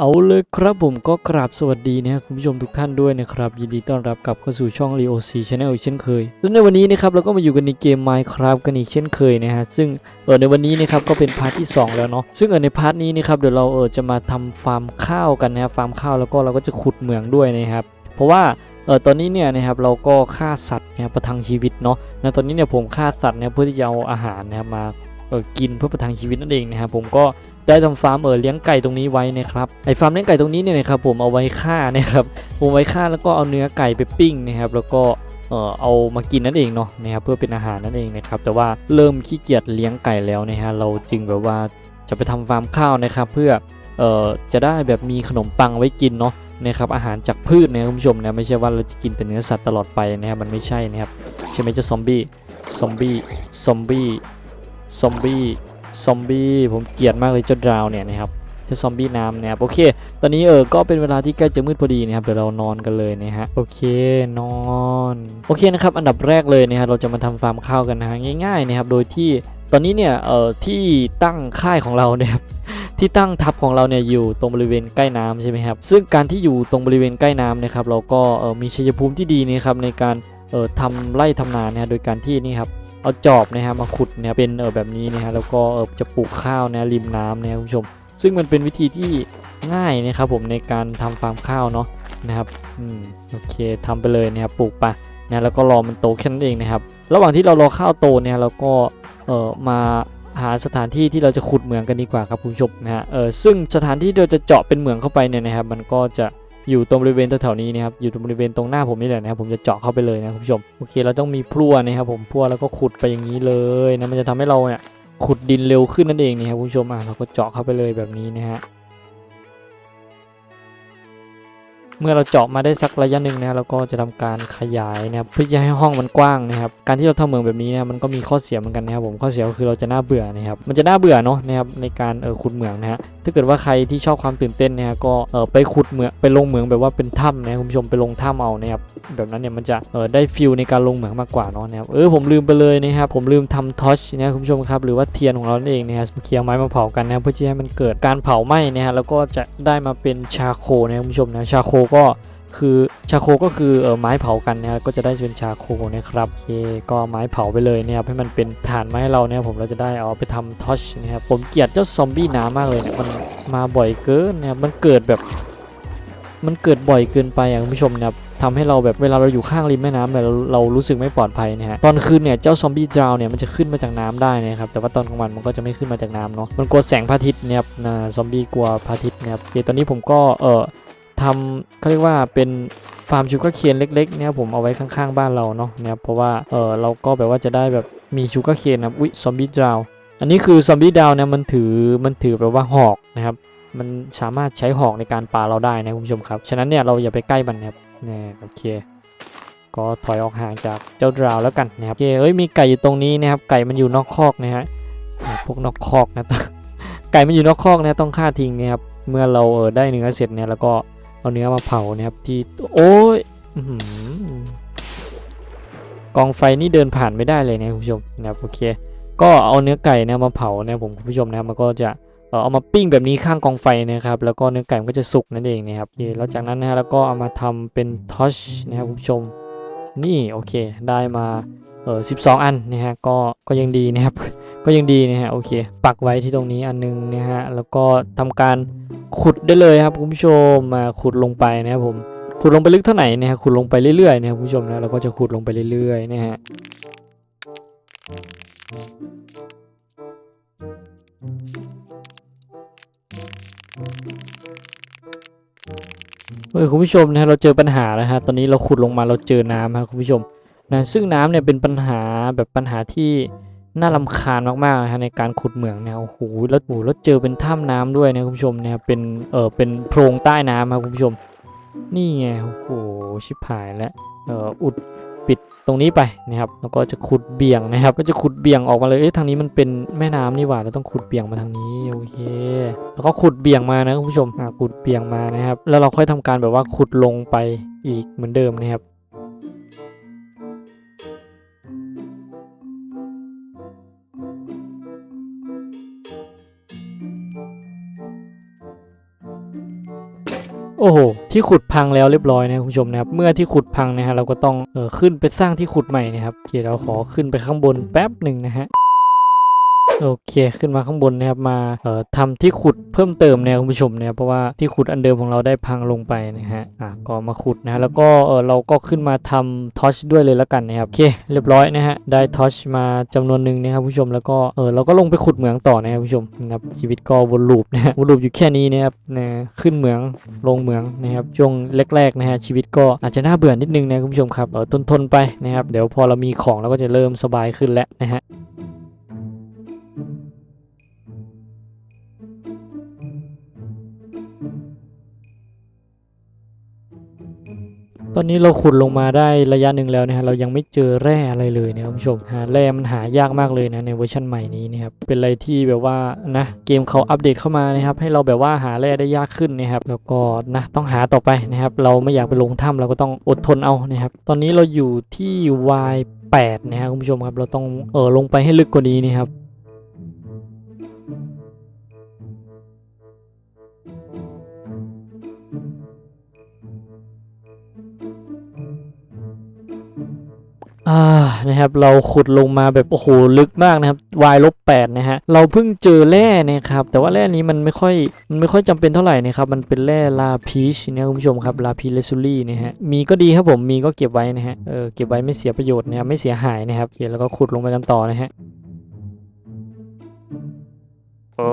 เอาเลยครับผมก็กราบสวัสดีนะครับคุณผู้ชมทุกท่านด้วยนะครับ ยินดีต้อนรับกลับเข้าสู่ช่อง Leo C Channel อีกเช่นเคย และในวันนี้นะครับเราก็มาอยู่กันในเกม Minecraft กันอีกเช่นเคยนะฮะซึ่งเออในวันนี้นะครับก็เป็นพาร์ทที่ 2 แล้วเนาะซึ่งเออในพาร์ทนี้นะครับเดี๋ยวเราเออจะมาทำฟาร์มข้าวกันนะครับฟาร์มข้าวแล้วก็เราก็จะขุดเหมืองด้วยนะครับเพราะว่าเออตอนนี้เนี่ยนะครับเราก็ฆ่าสัตว์นะครับประทังชีวิตเนาะนะตอนนี้เนี่ยผมฆ่าสัตว์เนี่ยเพื่อที่จะเอาอาหารนะครับมา กินเพื่อประทังชีวิตนั่นเองนะครับผมก็ได้ทำฟาร์มเออเลี้ยงไก่ตรงนี้ไว้นะครับไอฟาร์มเลี้ยงไก่ตรงนี้เนี่ยนะครับผมเอาไว้ฆ่านะครับผมไว้ฆ่าแล้วก็เอาเนื้อไก่ไปปิ้งนะครับแล้วก็เออเอามากินนั่นเองเนาะนะครับเพื่อเป็นอาหารนั่นเองนะครับแต่ว่าเริ่มขี้เกียจเลี้ยงไก่แล้วนะฮะเราจึงแบบว่าจะไปทำฟาร์มข้าวนะครับเพื่อเออจะได้แบบมีขนมปังไว้กินเนาะนะครับอาหารจากพืชนะคุณผู้ชมนะไม่ใช่ว่าเราจะกินแต่เนื้อสัตว์ตลอดไปนะครับมันไม่ใช่นะครับใช่ไหมจ้าซอมบี้ซอมบี้ซอมบี้ ซอมบี้ ซอมบี้ ผมเกลียดมากเลยเจ้าดราวเนี่ยนะครับเจ้าซอมบี้น้ำนะครับโอเค ตอนนี้เออ ก็เป็นเวลาที่ใกล้จะมืดพอดีนะครับ เดี๋ยวเรานอนกันเลยนะฮะ โอเค นอน โอเคนะครับ อันดับแรกเลยนะฮะ เราจะมาทำฟาร์มข้าวกันนะฮะ ง่ายๆนะครับ โดยที่ ตอนนี้เนี่ย เอ่อ ที่ตั้งค่ายของเราเนี่ยครับที่ตั้งทัพของเราเนี่ยอยู่ตรงบริเวณใกล้น้ำใช่ไหมครับ ซึ่งการที่อยู่ตรงบริเวณใกล้น้ำนะครับ เราก็เออมีชัยภูมิที่ดีนะครับในการเออทำไร่ทำนานะฮะโดยการที่นี่ครับ เอาจอบนะฮะมาขุดเนี่ยเป็นเออแบบนี้นะฮะแล้วก็เออจะปลูกข้าวนะริมน้ำนะครับคุณผู้ชม ซึ่งมันเป็นวิธีที่ง่ายนะครับผมในการทำฟาร์มข้าวเนาะนะครับอืมโอเคทำไปเลยนะครับปลูกไปนะแล้วก็รอมันโตแค่นั้นเองนะครับ ระหว่างที่เรารอข้าวโตเนี่ยเราก็เออมาหาสถานที่ที่เราจะขุดเหมืองกันดีกว่าครับคุณผู้ชมนะฮะเออซึ่งสถานที่ที่เราจะเจาะเป็นเหมืองเข้าไปเนี่ยนะครับ มันก็จะ อยู่ตรงบริเวณแถวๆนี้นะครับอยู่ตรงบริเวณตรงหน้าผมนี่แหละนะครับผมจะเจาะเข้าไปเลยนะคุณผู้ชมโอเคเราต้องมีพลั่วนะครับผมพลั่วแล้วก็ขุดไปอย่างนี้เลยนะมันจะทำให้เราเนี่ยขุดดินเร็วขึ้นนั่นเองนะครับคุณผู้ชมอะเราก็เจาะเข้าไปเลยแบบนี้นะฮะ เมื่อเราเจาะมาได้สักระยะหนึ่งนะเราก็จะทำการขยายนะครับเพื่อจะให้ห้องมันกว้างนะครับ การที่เราทำเหมืองแบบนี้นะมันก็มีข้อเสียเหมือนกันนะครับผมข้อเสียก็คือเราจะน่าเบื่อนะครับมันจะน่าเบื่อเนาะนะครับในการเออขุดเหมืองนะฮะถ้าเกิดว่าใครที่ชอบความตื่นเต้นนะฮะก็เออไปขุดเหมืองไปลงเหมืองแบบว่าเป็นถ้ำนะคุณผู้ชมไปลงถ้ำเอานะครับแบบนั้นเนี่ยมันจะเออได้ฟิลในการลงเหมืองมากกว่าเนาะนะครับเออผมลืมไปเลยนะครับผมลืมทำทอชนะคุณผู้ชมครับหรือว่าเทียนของเราเองนะฮะเคียงไม้มาเผากันนะเพื่อที่ให้มันเกิดการเผาไหม้นะฮะแล้วก็จะได้มาเป็นชาโคนะคุณผู้ชมนะชาโคก็คือชาโคก็คือเออไม้เผากันนะฮะก็จะได้เป็นชาโคนะครับโอเคก็ไม้เผาไปเลยนะครับให้มันเป็นฐานไม้ให้เราเนี่ยผมเราจะได้เอาไปทำทอชนะครับผมเกลียดเจ้าซอมบี้น้ำมากเลยเนี่ยมันมาบ่อยเกินนะครับมันเกิดแบบ มันเกิดบ่อยเกินไปอะคุณผู้ชมนะครับทำให้เราแบบเวลาเราอยู่ข้างริมแม่น้ำเนี่ยเราเรารู้สึกไม่ปลอดภัยนะฮะตอนคืนเนี่ยเจ้าซอมบี้ดาวเนี่ยมันจะขึ้นมาจากน้ำได้นะครับแต่ว่าตอนกลางวันมันก็จะไม่ขึ้นมาจากน้ำเนาะมันกลัวแสงพระอาทิตย์เนี่ยครับนะซอมบี้กลัวพระอาทิตย์นะครับโอเคตอนนี้ผมก็เอ่อ ทำเขาเรียกว่าเป็นฟาร์มชูการ์เคนเล็กๆเนี่ยผมเอาไว้ข้างๆบ้านเราเนาะเนะครับเพราะว่าเออเราก็แบบว่าจะได้แบบมีชูการ์เคนนะอุ้ยซอมบี้ดาวอันนี้คือซอมบี้ดาวเนี่ยมันถือมันถือแบบว่าหอกนะครับ มันสามารถใช้หอกในการปาเราได้นะคุณผู้ชมครับ ฉะนั้นเนี่ยเราอย่าไปใกล้มันนะครับนี่โอเค ก็ถอยออกห่างจากเจ้าดาวแล้วกันนะครับโอเคเอ้ยมีไก่อยู่ตรงนี้นะครับไก่มันอยู่นอกคอกนะฮะพวกนอกคอกนะไก่มันอยู่นอกคอกนะต้องฆ่าทิ้งนะครับเมื่อเราเออได้เนื้อเสร็จเนี่ยแล้วก็ เอาเนื้อมาเผานะครับที่โอ้ยอกองไฟนี่เดินผ่านไม่ได้เลยนะคุณผู้ชมนะครับโอเค ก็เอาเนื้อไก่เนี่ยมาเผานะผมคุณผู้ชมนะครับมันก็จะเอามาปิ้งแบบนี้ข้างกองไฟนะครับ แล้วก็เนื้อไก่มันก็จะสุกนั่นเองนะครับโอเคแล้วจากนั้นนะฮะแล้วก็เอามาทำเป็นทอชนะครับคุณผู้ชม นี่โอเค ได้มาเออ12อันนะฮะก็ก็ยังดีนะครับ ก็ยังดีนะฮะโอเค ปักไว้ที่ตรงนี้อันนึงนะฮะแล้วก็ทำการ ขุดได้เลยครับคุณผู้ชมมาขุดลงไปนะครับผมขุดลงไปลึกเท่าไหร่นะฮะขุดลงไปเรื่อยๆนะครับคุณผู้ชมนะเราก็จะขุดลงไปเรื่อยๆนะฮะเฮ้ยคุณผู้ชมนะฮะเราเจอปัญหาแล้วฮะตอนนี้เราขุดลงมาเราเจอน้ำครับคุณผู้ชมนะซึ่งน้ำเนี่ยเป็นปัญหาแบบปัญหาที่ น่ารำคาญมากๆนะฮะในการขุดเหมืองเนี่ยโอ้โหแล้วโอ้โหแล้วเจอเป็นถ้ำน้ำด้วยนะคุณผู้ชมเนี่ยเป็นเออเป็นโพรงใต้น้ำครับคุณผู้ชม นี่ไงโอ้โหชิบหายแล้วเอออุดปิดตรงนี้ไปนะครับแล้วก็จะขุดเบี่ยงนะครับ ก็จะขุดเบี่ยงออกมาเลยเอ๊ะทางนี้มันเป็นแม่น้ำนี่หว่าเราต้องขุดเบี่ยงมาทางนี้โอเค แล้วก็ขุดเบี่ยงมานะคุณผู้ชมอ่าขุดเบี่ยงมานะครับ แล้วเราค่อยทำการแบบว่าขุดลงไปอีกเหมือนเดิมนะครับ อ้โห ที่ขุดพังแล้วเรียบร้อยนะคุณผู้ชมนะครับ เมื่อที่ขุดพังนะฮะเราก็ต้องเออขึ้นไปสร้างที่ขุดใหม่นะครับโอเคเราขอขึ้นไปข้างบนแป๊บหนึ่งนะฮะ โอเคขึ้นมาข้างบนนะครับมาเอ่อทำที่ขุดเพิ่มเติมนะครับคุณผู้ชมนะครับเพราะว่าที่ขุดอันเดิมของเราได้พังลงไปนะฮะอะก็มาขุดนะฮะแล้วก็เออเราก็ขึ้นมาทำทอชด้วยเลยแล้วกันนะครับโอเคเรียบร้อยนะฮะได้ทอชมาจำนวนหนึ่งนะครับคุณผู้ชมแล้วก็เออเราก็ลงไปขุดเหมืองต่อนะครับคุณผู้ชมนะครับชีวิตก็วนลูปนะฮะวนลูปอยู่แค่นี้นะครับนะขึ้นเหมืองลงเหมืองนะครับช่วงแรกๆนะฮะชีวิตก็อาจจะน่าเบื่อนิดนึงนะคุณผู้ชมครับเออทนๆไปนะครับเดี๋ยวพอเรามีของเราก็จะเริ่มสบายขึ้นแล้วนะฮะ ตอนนี้เราขุดลงมาได้ระยะหนึ่งแล้วนะฮะเรายังไม่เจอแร่อะไรเลยนะครับคุณผู้ชมแร่มันหายากมากเลยนะในเวอร์ชันใหม่นี้นะครับเป็นอะไรที่แบบว่านะเกมเขาอัปเดตเข้ามานะครับให้เราแบบว่าหาแร่ได้ยากขึ้นนะครับแล้วก็นะต้องหาต่อไปนะครับเราไม่อยากไปลงถ้ำเราก็ต้องอดทนเอานะครับตอนนี้เราอยู่ที่ Y8 นะครับคุณผู้ชมครับเราต้องเออลงไปให้ลึกกว่านี้นะครับ อ่านะครับเราขุดลงมาแบบโอ้โหลึกมากนะครับ y ลบแปดนะฮะเราเพิ่งเจอแร่นะครับแต่ว่าแร่นี้มันไม่ค่อยมันไม่ค่อยจำเป็นเท่าไหร่นะครับมันเป็นแร่ลาพีชนะคุณผู้ชมครับลาพีเลซูรี่นะฮะมีก็ดีครับผมมีก็เก็บไว้นะฮะเออเก็บไว้ไม่เสียประโยชน์นะครับไม่เสียหายนะครับโอเคแล้วก็ขุดลงไปกันต่อนะฮะ โอ้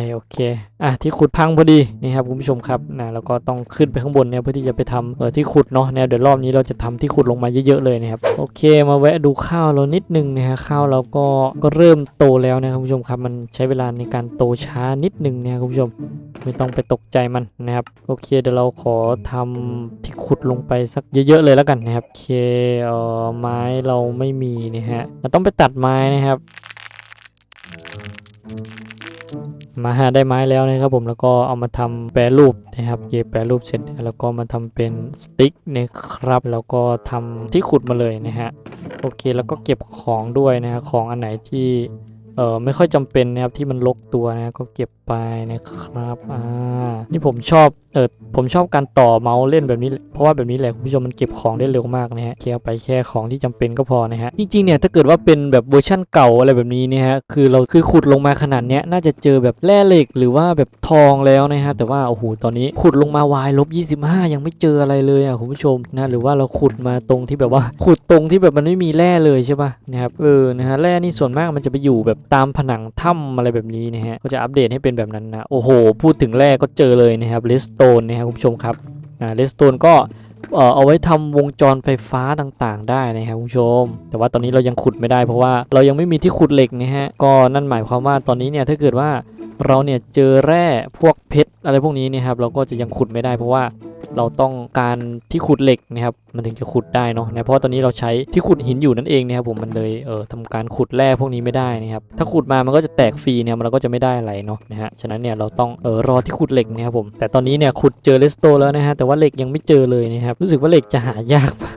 ยโอเคอะที่ขุดพังพอดีนี่ครับคุณผู้ชมครับนะแล้วก็ต้องขึ้นไปข้างบนเนี่ยเพื่อที่จะไปทำเออที่ขุดเนาะเนี่ยเดี๋ยวรอบนี้เราจะทำที่ขุดลงมาเยอะๆเลยนะครับโอเค มาแวะดูข้าวเรานิดนึงนะฮะข้าวเราก็ก็เริ่มโตแล้วนะครับคุณผู้ชมครับมันใช้เวลาในการโตช้านิดนึงนะครับคุณผู้ชมไม่ต้องไปตกใจมันนะครับโอเคเดี๋ยวเราขอทำที่ขุดลงไปสักเยอะๆเลยแล้วกันนะครับโอเคเออไม้เราไม่มีนะฮะเราต้องไปตัดไม้นะครับ มาหาได้ไม้แล้วนะครับผมแล้วก็เอามาทำแปรรูปนะครับเก็บแปรรูปเสร็จแล้วก็มาทำเป็นสติ๊กนะครับ แล้วก็ทำที่ขุดมาเลยนะฮะโอเคแล้วก็เก็บของด้วยนะฮะของอันไหนที่เออไม่ค่อยจำเป็นนะครับที่มันลกตัวนะก็เก็บไปนะครับอ่านี่ผมชอบ เออผมชอบการต่อเมาส์เล่นแบบนี้ เพราะว่าแบบนี้แหละคุณผู้ชมมันเก็บของได้เร็วมากนะฮะแค่เอาไปแค่ของที่จำเป็นก็พอนะฮะจริงๆเนี่ยถ้าเกิดว่าเป็นแบบเวอร์ชั่นเก่าอะไรแบบนี้เนี่ยฮะคือเราคือขุดลงมาขนาดเนี้ยน่าจะเจอแบบแร่เหล็กหรือว่าแบบทองแล้วนะฮะแต่ว่าโอ้โหตอนนี้ขุดลงมาวายลบ25 ยังไม่เจออะไรเลยอะคุณผู้ชมนะหรือว่าเราขุดมาตรงที่แบบว่าขุดตรงที่แบบมันไม่มีแร่เลยใช่ป่ะนะครับเออนะฮะแร่นี่ส่วนมากมันจะไปอยู่แบบตามผนังถ้ำอะไรแบบนี้นะฮะก็จะอัปเดตให้เป็นแบบนั้นนะโอ้โห พูดถึงแร่ก็เจอเลยนะครับเลสโตนนะครับคุณผู้ชมครับอ่าเลสโตนก็เออเอาไว้ทำวงจรไฟฟ้าต่างๆ ได้นะครับคุณผู้ชม แต่ว่าตอนนี้เรายังขุดไม่ได้เพราะว่าเรายังไม่มีที่ขุดเหล็กนะฮะก็นั่นหมายความว่าตอนนี้เนี่ยถ้าเกิดว่าเราเนี่ยเจอแร่พวกเพชรอะไรพวกนี้เนะครับเราก็จะยังขุดไม่ได้เพราะว่า เราต้องการที่ขุดเหล็กนะครับมันถึงจะขุดได้เนาะนะเพราะตอนนี้เราใช้ที่ขุดหินอยู่นั่นเองนะครับผมมันเลยเออทำการขุดแร่พวกนี้ไม่ได้นะครับถ้าขุดมามันก็จะแตกฟรีเนี่ยมันก็จะไม่ได้อะไรเนาะนะฮะฉะนั้นเนี่ยเราต้องเออรอที่ขุดเหล็กนะครับผมแต่ตอนนี้เนี่ยขุดเจอเลสโตแล้วนะฮะแต่ว่าเหล็กยังไม่เจอเลยนะครับรู้สึกว่าเหล็กจะหายากมาก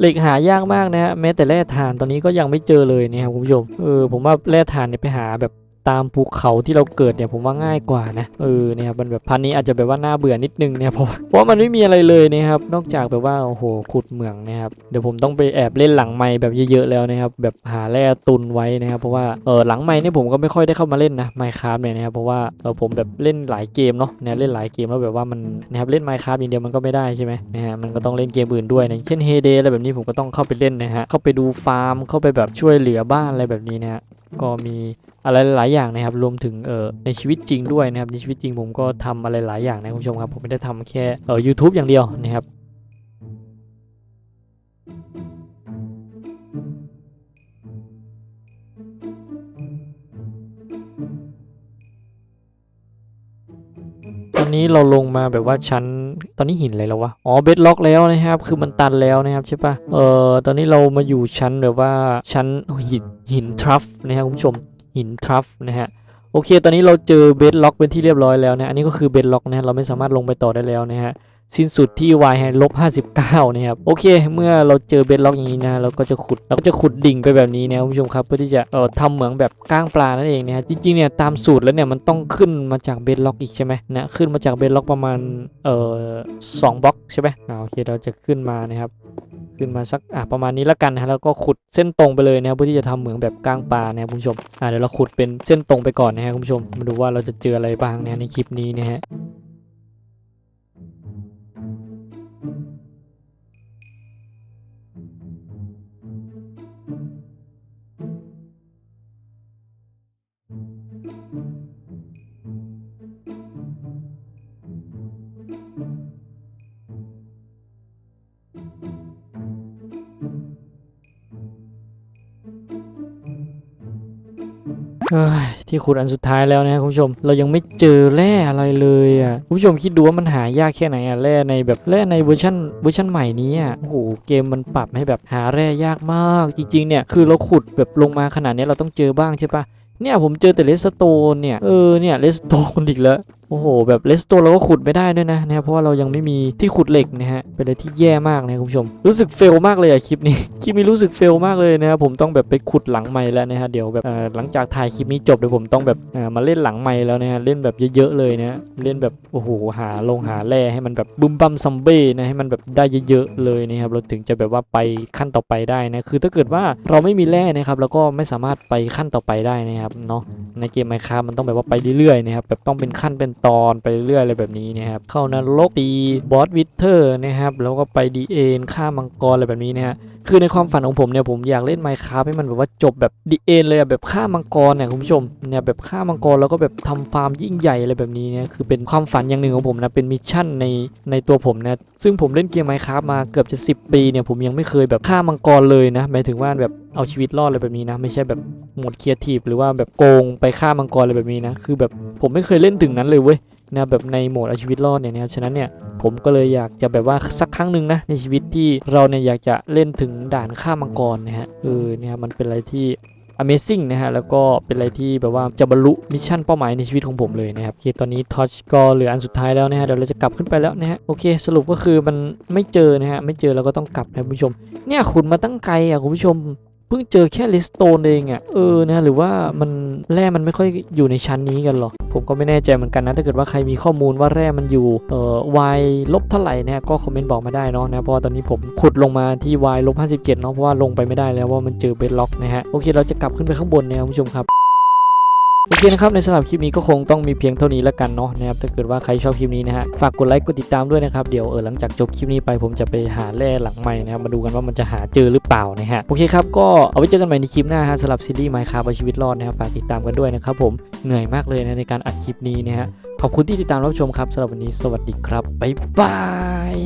เหล็กหายากมากนะฮะแม้แต่แร่ถ่านตอนนี้ก็ยังไม่เจอเลยนะครับคุณผู้ชมเออผมว่าแร่ถ่านเนี่ยไปหาแบบ ตามภูเขาที่เราเกิดเนี่ยผมว่าง่ายกว่านะเออเนี่ยมันแบบพันนี้อาจจะแบบว่าน่าเบื่อนิดนึงเนี่ยเพราะว่าเพราะมันไม่มีอะไรเลยนะครับนอกจากแบบว่าโอ้โหขุดเหมืองนะครับเดี๋ยวผมต้องไปแอบเล่นหลังไม้แบบเยอะๆแล้วนะครับแบบหาแร่ตุนไว้นะครับเพราะว่าเออหลังไม้เนี่ยผมก็ไม่ค่อยได้เข้ามาเล่นนะไมค์คราฟเนี่ยนะครับเพราะว่าเออผมแบบเล่นหลายเกมเนาะเนี่ยเล่นหลายเกมแล้วแบบว่ามันนะครับเล่นไมค์คราฟอย่างเดียวมันก็ไม่ได้ใช่ไหมนะฮะมันก็ต้องเล่นเกมอื่นด้วยนะเช่นเฮเดอะไรแบบนี้ผมก็ต้องเข้าไปเล่นนะฮะเข้าไปดูฟาร์มเข้าไปแบบช่วยเหลือบ้านอะไรแบบนี้นะฮะก็มีอะไรหลายอย่างนะครับ รวมถึงเอ่อในชีวิตจริงด้วยนะครับ ในชีวิตจริงผมก็ทำอะไรหลายอย่างนะคุณผู้ชมครับ ผมไม่ได้ทำแค่เอ่อ YouTube อย่างเดียวนะครับตอนนี้เราลงมาแบบว่าชั้น อนนี้หินอะไรแล้ววะ อ๋อ เบดล็อกแล้วนะครับ คือมันตันแล้วนะครับใช่ปะเอ่อ ตอนนี้เรามาอยู่ชั้นแบบว่าชั้นหินหินทรัฟนะครับคุณผู้ชม หินทรัฟนะฮะ โอเค ตอนนี้เราเจอเบดล็อกเป็นที่เรียบร้อยแล้วนะ อันนี้ก็คือเบดล็อกนะฮะ เราไม่สามารถลงไปต่อได้แล้วนะฮะ สิ้นสุดที่ y ลบ59 นะครับ โอเค เมื่อเราเจอเบดล็อกอย่างนี้นะ เราก็จะขุด เราก็จะขุดดิ่งไปแบบนี้นะคุณผู้ชมครับ เพื่อที่จะเอ่อทำเหมืองแบบก้างปลานั่นเองนะฮะจริงๆเนี่ยตามสูตรแล้วเนี่ยมันต้องขึ้นมาจากเบดล็อกอีกใช่ไหมนะขึ้นมาจากเบดล็อกประมาณเอ่อสองบล็อกใช่ไหมอ่าโอเคเราจะขึ้นมานะครับขึ้นมาสักอะประมาณนี้ละกันนะแล้วก็ขุดเส้นตรงไปเลยนะครับเพื่อที่จะทำเหมืองแบบก้างปลานะคุณผู้ชมอ่าเดี๋ยวเราขุดเป็นเส้นตรงไปก่อนนะฮะคุณผู้ชมมาดูว่าเราจะเจออะไรบ้างนะในคลิปนี้นะฮะ เอ้ ที่ขุดอันสุดท้ายแล้วนะครับคุณผู้ชม เรายังไม่เจอแร่อะไรเลยอะคุณผู้ชมคิดดูว่ามันหายากแค่ไหนอะแร่ในแบบแร่ในเวอร์ชันเวอร์ชันใหม่นี้อะโอ้โหเกมมันปรับให้แบบหาแร่ยากมากจริงๆเนี่ยคือเราขุดแบบลงมาขนาดนี้เราต้องเจอบ้างใช่ปะเนี่ยผมเจอแต่เลสโตนเนี่ยเออเนี่ยเลสโตนอีกแล้ว โอ้โห แบบเลสโตนเราก็ขุดไม่ได้ด้วยนะนะครับเพราะว่าเรายังไม่มีที่ขุดเหล็กนะฮะเป็นอะไรที่แย่มากนะคุณผู้ชม รู้สึกเฟลมากเลยอะคลิปนี้คลิปนี้รู้สึกเฟลมากเลยนะครับผมต้องแบบไปขุดหลังใหม่แล้วนะฮะเดี๋ยวแบบหลังจากถ่ายคลิปนี้จบเดี๋ยวผมต้องแบบมาเล่นหลังไม้แล้วนะฮะเล่นแบบเยอะๆเลยนะเล่นแบบโอ้โหหาลงหาแร่ให้มันแบบบึมบัมซัมเบ้นะให้มันแบบได้เยอะๆเลยนะครับเราถึงจะแบบว่าไปขั้นต่อไปได้นะคือถ้าเกิดว่าเราไม่มีแร่นะครับเราก็ไม่สามารถไปขั้นต่อไปได้นะครับเนาะในเกมไมค้ามันต้องแบบว่าไปเรื่อยๆนะครับแบบต้องเป็นขั้นเป็นตอนไปเรื่อยๆอะไรแบบนี้นะครับเข้านรกตีบอสวิเทอร์นะครับแล้วก็ไปดีเอ็นฆ่ามังกรอะไรแบบนี้นะฮะคือในความฝันของผมเนี่ยผมอยากเล่นไมค้าให้มันแบบว่าจบแบบดีเอ็นเลยอะแบบฆ่ามังกรเนี่ยคุณผู้ชมเนี่ยแบบฆ่ามังกรแล้วก็แบบทำฟาร์มยิ่งใหญ่อะไรแบบนี้เนี่ยคือเป็นความฝันอย่างหนึ่งของผมนะเป็นมิชชั่นในในตัวผมนะซึ่งผมเล่นเกมไมค้ามาเกือบจะ 10 ปีเนี่ยผมยังไม่เคยแบบฆ่ามังกรเลยนะหมายถึงว่าแบบเอาชีวิตรอดอะไรแบบนี้นะ ไม่ใช่แบบหมดครีเอทีฟหรือว่าแบบโกงไปฆ่ามังกรอะไรแบบนี้นะ คือแบบผมไม่เคยเล่นถึงนั้นเลยเว้ย นะแบบในโหมดเอาชีวิตรอดเนี่ยนะครับฉะนั้นเนี่ยผมก็เลยอยากจะแบบว่าสักครั้งหนึ่งนะในชีวิตที่เราเนี่ยอยากจะเล่นถึงด่านฆ่ามังกรนะฮะเออเนี่ยมันเป็นอะไรที่ Amazing นะฮะ แล้วก็เป็นอะไรที่แบบว่าจะบรรลุมิชชั่นเป้าหมายในชีวิตของผมเลยนะครับโอเคตอนนี้ทอชก็เหลืออันสุดท้ายแล้วนะฮะ เดี๋ยวเราจะกลับขึ้นไปแล้วนะฮะ โอเค สรุปก็คือมันไม่เจอนะฮะ ไม่เจอเราก็ต้องกลับนะคุณผู้ชม เนี่ยขุดมาตั้งไกลอะคุณผู้ชม เพิ่งเจอแค่ลิสโตนเองอะเออนะหรือว่ามันแร่มันไม่ค่อยอยู่ในชั้นนี้กันหรอผมก็ไม่แน่ใจเหมือนกันนะถ้าเกิดว่าใครมีข้อมูลว่าแร่มันอยู่เอ่อ y ลบเท่าไหร่นะก็คอมเมนต์บอกมาได้เนาะนะเพราะตอนนี้ผมขุดลงมาที่วายลบห้าสิบเจ็ดเนาะเพราะว่าลงไปไม่ได้แล้วว่ามันเจอเบดล็อกนะฮะโอเคเราจะกลับขึ้นไปข้างบนนะคุณผู้ชมครับ โอเคนะครับในสำหรับคลิปนี้ก็คงต้องมีเพียงเท่านี้แล้วกันเนาะนะครับถ้าเกิดว่าใครชอบคลิปนี้นะฮะฝากกดไลค์กดติดตามด้วยนะครับเดี๋ยวเออหลังจากจบคลิปนี้ไปผมจะไปหาแร่หลังใหม่นะครับมาดูกันว่ามันจะหาเจอหรือเปล่านะฮะโอเคครับก็เอาไว้เจอกันใหม่ในคลิปหน้าฮะสำหรับซีรีส์ Minecraft เอาชีวิตรอดนะครับฝากติดตามกันด้วยนะครับผมเหนื่อยมากเลยนะในการอัดคลิปนี้นะฮะขอบคุณที่ติดตามรับชมครับสำหรับวันนี้สวัสดีครับบ๊ายบาย